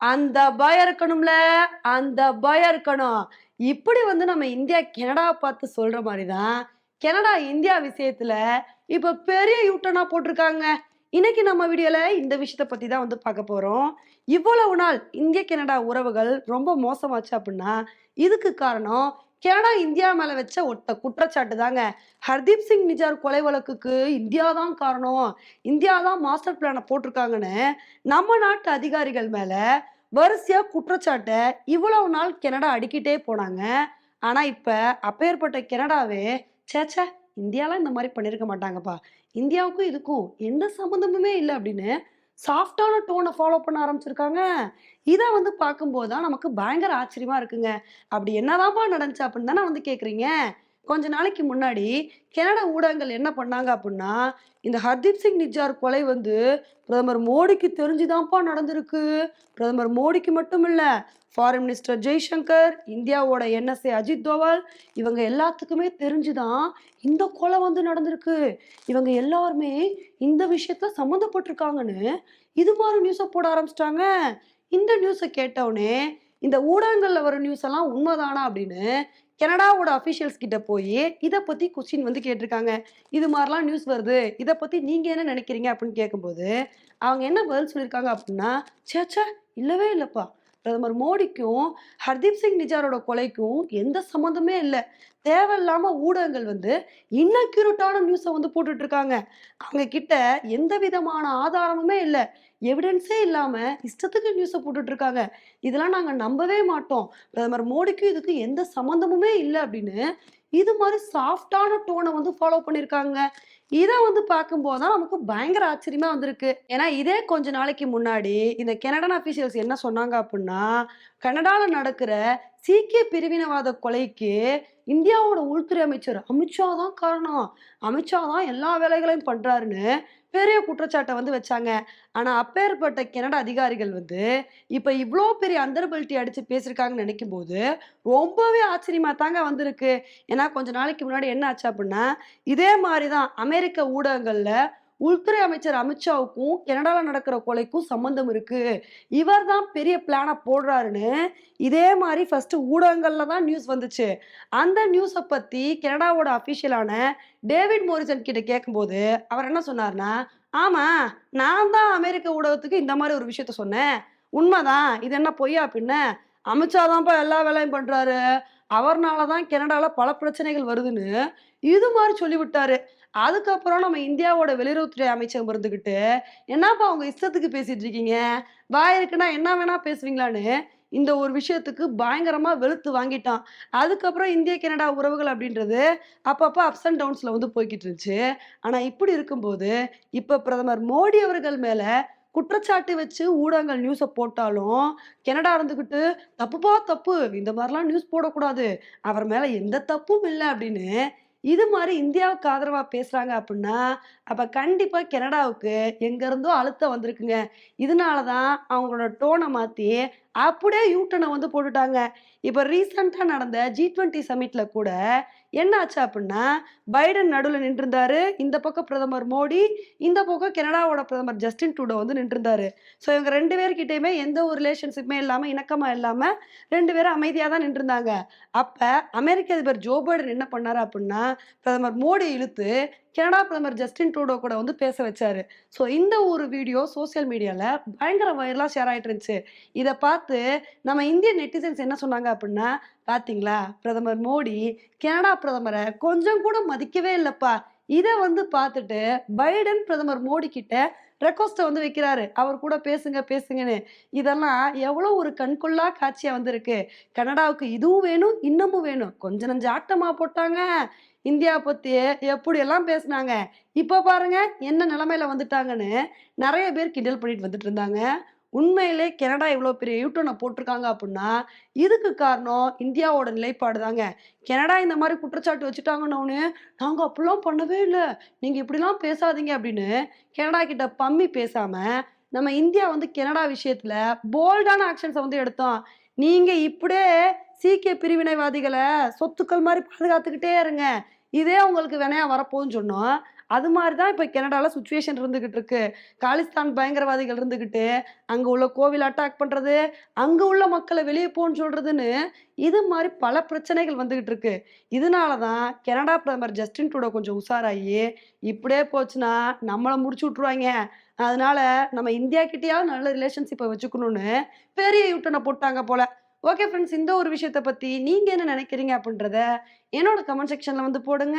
அந்த பயம் இருக்கணும்ல அந்த பயம் இருக்கணும். இப்படி வந்து நம்ம இந்தியா கனடாவை பார்த்து சொல்ற மாதிரி தான் கனடா இந்தியா விஷயத்துல இப்ப பெரிய யூட்டனா போட்டிருக்காங்க. இன்னைக்கு நம்ம வீடியோல இந்த விஷயத்த பத்தி தான் வந்து பார்க்க போறோம். இவ்வளவு நாள் இந்திய கனடா உறவுகள் ரொம்ப மோசமாச்சு அப்படின்னா இதுக்கு காரணம் கனடா இந்தியா மேல வச்ச ஒட்ட குற்றச்சாட்டு தாங்க ஹர்தீப் சிங் நிஜார் கொலை வழக்குக்கு இந்தியா தான் காரணம். இந்தியா தான் மாஸ்டர் பிளானை போட்டிருக்காங்கன்னு நம்ம நாட்டு அதிகாரிகள் மேல வரிசையா குற்றச்சாட்டை இவ்வளவு நாள் கனடா அடிக்கிட்டே போனாங்க. ஆனா இப்ப அப்பேற்பட்ட கனடாவே சேச்சே இந்தியாலாம் இந்த மாதிரி பண்ணியிருக்க மாட்டாங்கப்பா. இந்தியாவுக்கும் இதுக்கும் எந்த சம்மந்தமுமே இல்லை அப்படின்னு சாஃப்டான டோனை ஃபாலோ பண்ண ஆரம்பிச்சிருக்காங்க. இதை வந்து பார்க்கும்போது தான் நமக்கு பயங்கர ஆச்சரியமாக இருக்குங்க. அப்படி என்னதான்ப்பா நடந்துச்சு அப்படின்னு தானே வந்து கேட்குறீங்க கொஞ்ச நாளைக்கு முன்னாடி கனடா ஊடகங்கள் என்ன பண்ணாங்க அப்படின்னா இந்த ஹர்தீப் சிங் நிஜார் கொலை வந்து பிரதமர் மோடிக்கு தெரிஞ்சுதான்ப்பா நடந்திருக்கு. பிரதமர் மோடிக்கு மட்டும் இல்லை ஃபாரின் மினிஸ்டர் ஜெய்சங்கர் இந்தியாவோட என்எஸ்ஏ அஜித் தோவல் இவங்க எல்லாத்துக்குமே தெரிஞ்சுதான் இந்த கொலை வந்து நடந்திருக்கு. இவங்க எல்லாருமே இந்த விஷயத்த சம்மந்தப்பட்டிருக்காங்கன்னு இது மாதிரி நியூஸை போட ஆரம்பிச்சிட்டாங்க. இந்த நியூஸை கேட்டவுடனே இந்த ஊடகங்களில் வர நியூஸ் எல்லாம் உண்மைதானா அப்படின்னு கனடாவோட அஃபிஷியல்ஸ் கிட்ட போய் இதை பத்தி கொஸ்டின் வந்து கேட்டிருக்காங்க. இது மாதிரிலாம் நியூஸ் வருது. இதை பத்தி நீங்க என்ன நினைக்கிறீங்க? அப்படின்னு கேட்கும்போது அவங்க என்ன பதில் சொல்லியிருக்காங்க அப்படின்னா சேச்சா இல்லவே இல்லைப்பா. பிரதமர் மோடிக்கும் ஹர்தீப் சிங் நிஜாரோட கொலைக்கும் எந்த சம்மந்தமே இல்லை. தேவையில்லாம ஊடகங்கள் வந்து இன்னக்யூரட்டான நியூஸை வந்து போட்டுட்டு இருக்காங்க. அவங்க கிட்ட எந்த விதமான ஆதாரமுமே இல்லை. எவிடன்ஸே இல்லாமல் இஷ்டத்துக்கு நியூஸை போட்டுட்டு இருக்காங்க இதெல்லாம் நாங்கள் நம்பவே மாட்டோம். பிரதமர் மோடிக்கும் இதுக்கு எந்த சம்மந்தமுமே இல்லை அப்படின்னு இது மாதிரி சாஃப்டான டோனை வந்து ஃபாலோ பண்ணியிருக்காங்க இதை வந்து பார்க்கும்போது தான் நமக்கு பயங்கர ஆச்சரியமா வந்திருக்கு. ஏன்னா இதே கொஞ்ச நாளைக்கு முன்னாடி இந்த கனடன் அஃபீஷியல்ஸ் என்ன சொன்னாங்க அப்படின்னா கனடால நடக்கிற சீக்கிய பிரிவினவாத கொலைக்கு இந்தியாவோட உள்துறை அமைச்சர் அமித்ஷா தான் காரணம். அமித்ஷா தான் எல்லா வேலைகளையும் பண்றாருன்னு பெரிய குற்றச்சாட்டை வந்து வச்சாங்க. ஆனா அப்பேற்பட்ட கனடா அதிகாரிகள் வந்து இப்ப இவ்வளோ பெரிய அந்தர்பல்ட்டி அடிச்சு பேசியிருக்காங்கன்னு நினைக்கும் போது ரொம்பவே ஆச்சரியமா தாங்க வந்திருக்கு. ஏன்னா கொஞ்ச நாளைக்கு முன்னாடி என்ன ஆச்சு அப்படின்னா இதே மாதிரி தான் அமெரிக்க ஊடகங்கள்ல உள்துறை அமைச்சர் அமித்ஷாவுக்கும் கனடாவில் நடக்கிற கொலைக்கும் சம்பந்தம் இருக்கு. இவர் தான் பெரிய பிளானை போடுறாருன்னு இதே மாதிரி ஃபர்ஸ்ட் ஊடகங்கள்ல தான் நியூஸ் வந்துச்சு. அந்த நியூஸை பத்தி கனடாவோட அஃபிஷியலான டேவிட் மோரிசன் கிட்ட கேட்கும்போது அவர் என்ன சொன்னார்னா ஆமா நான் தான் அமெரிக்க ஊடகத்துக்கு இந்த மாதிரி ஒரு விஷயத்த சொன்னேன். உண்மைதான். இது என்ன பொய்யா பின்ன? அமித்ஷா தான்ப்பா எல்லா வேலையும் பண்ணுறாரு அவர்னால தான் கனடாவில் பல பிரச்சனைகள் வருதுன்னு இது மாதிரி சொல்லிவிட்டாரு. அதுக்கப்புறம் நம்ம இந்தியாவோட வெளியுறவுத்துறை அமைச்சகம் இருந்துக்கிட்டு என்னப்பா அவங்க இஷ்டத்துக்கு பேசிட்டு இருக்கீங்க? வாய் இருக்குன்னா என்ன வேணா பேசுவீங்களான்னு? இந்த ஒரு விஷயத்துக்கு பயங்கரமா வெளுத்து வாங்கிட்டான். அதுக்கப்புறம் இந்திய கனடா உறவுகள் அப்படின்றது அப்பப்போ அப்ஸ் அண்ட் டவுன்ஸ்ல வந்து போய்கிட்டு இருந்துச்சு. ஆனா இப்படி இருக்கும்போது இப்ப பிரதமர் மோடி அவர்கள் மேல குற்றச்சாட்டு வச்சு ஊடகங்கள் நியூஸை போட்டாலும் கனடா இருந்துக்கிட்டு தப்புப்பா தப்பு. இந்த மாதிரிலாம் நியூஸ் போடக்கூடாது. அவர் மேலே எந்த தப்பும் இல்லை அப்படின்னு இது மாதிரி இந்தியாவுக்கு ஆதரவாக பேசுகிறாங்க அப்படின்னா அப்போ கண்டிப்பாக கனடாவுக்கு எங்கேருந்தோ அழுத்தம் வந்திருக்குங்க. இதனால தான் அவங்களோட டோனை மாற்றி அப்படியே யூட்டனை வந்து போட்டுட்டாங்க. இப்போ ரீசெண்டாக நடந்த ஜி டுவெண்ட்டி சமிட்டில் கூட என்ன ஆச்சு அப்படின்னா பைடன் நடுவில் நின்றுருந்தாரு. இந்த பக்கம் பிரதமர் மோடி இந்த பக்கம் கனடாவோட பிரதமர் ஜஸ்டின் டூடோ வந்து நின்றுருந்தாரு. ஸோ இவங்க ரெண்டு பேர்கிட்டயுமே எந்த ஒரு ரிலேஷன்ஷிப்புமே இல்லாமல் இணக்கமாக இல்லாமல் ரெண்டு பேரும் அமைதியாக தான் நின்றுருந்தாங்க. அப்போ அமெரிக்க அதிபர் ஜோ பைடன் என்ன பண்ணார் அப்படின்னா பிரதமர் மோடி இழுத்து கனடா பிரதமர் ஜஸ்டின் ட்ரூடோ கூட வந்து பேச வச்சாரு. ஸோ இந்த ஒரு வீடியோ சோஷியல் மீடியாவில் பயங்கர வைரலாக ஷேர் ஆகிட்டு இருந்துச்சு. இதை பார்த்து நம்ம இந்திய நெட்டிசன்ஸ் என்ன சொன்னாங்க அப்படின்னா பார்த்தீங்களா பிரதமர் மோடி கனடா பிரதமரை கொஞ்சம் கூட மதிக்கவே இல்லைப்பா. இதை வந்து பார்த்துட்டு பைடன் பிரதமர் மோடி கிட்ட ரெக்வஸ்ட்டை வந்து வைக்கிறாரு. அவர் கூட பேசுங்க பேசுங்கன்னு. இதெல்லாம் எவ்வளோ ஒரு கண்கொள்ளா காட்சியாக வந்திருக்கு. கனடாவுக்கு இதுவும் வேணும் இன்னமும் வேணும். கொஞ்ச நஞ்ச ஆட்டமாக போட்டாங்க. இந்தியா பற்றி எப்படியெல்லாம் பேசுனாங்க. இப்போ பாருங்க என்ன நிலமையில வந்துட்டாங்கன்னு நிறைய பேர் கிண்டல் பண்ணிட்டு வந்துட்டு இருந்தாங்க. உண்மையிலே கனடா இவ்வளோ பெரிய யூட்டனை போட்டிருக்காங்க அப்படின்னா இதுக்கு காரணம் இந்தியாவோட நிலைப்பாடு தாங்க. கனடா இந்த மாதிரி குற்றச்சாட்டு வச்சுட்டாங்கன்னு நாங்கள் அப்படிலாம் பண்ணவே இல்லை. நீங்கள் இப்படிலாம் பேசாதீங்க அப்படின்னு கனடா கிட்ட பம்மி பேசாமல் நம்ம இந்தியா வந்து கனடா விஷயத்தில் போல்டான ஆக்ஷன்ஸை வந்து எடுத்தோம். நீங்கள் இப்படியே சீக்கிய பிரிவினைவாதிகளை சொத்துக்கள் மாதிரி பாதுகாத்துக்கிட்டே இருங்க. இதே உங்களுக்கு வினையா வரப்போகுதுன்னு சொன்னோம். அது மாதிரி தான் இப்போ கனடாவில் சுச்சுவேஷன் இருந்துக்கிட்டு இருக்கு. காலிஸ்தான் பயங்கரவாதிகள் இருந்துக்கிட்டு அங்கே உள்ள கோவில் அட்டாக் பண்ணுறது அங்கே உள்ள மக்களை வெளியே போன்னு சொல்கிறதுன்னு இது மாதிரி பல பிரச்சனைகள் வந்துக்கிட்டு இருக்கு. இதனால தான் கனடா பிரதமர் ஜஸ்டின் ட்ரூடோ கொஞ்சம் உஷாராகி இப்படியே போச்சுன்னா நம்மளை முடிச்சு விட்ருவாங்க அதனால நம்ம இந்தியா கிட்டேயாவது நல்ல ரிலேஷன்ஷிப்பை வச்சுக்கணும்னு பெரிய யூட்டனை போட்டாங்க போல. ஓகே ஃப்ரெண்ட்ஸ் இந்த ஒரு விஷயத்தை பற்றி நீங்கள் என்ன நினைக்கிறீங்க அப்படின்றத என்னோட கமெண்ட் செக்ஷனில் வந்து போடுங்க.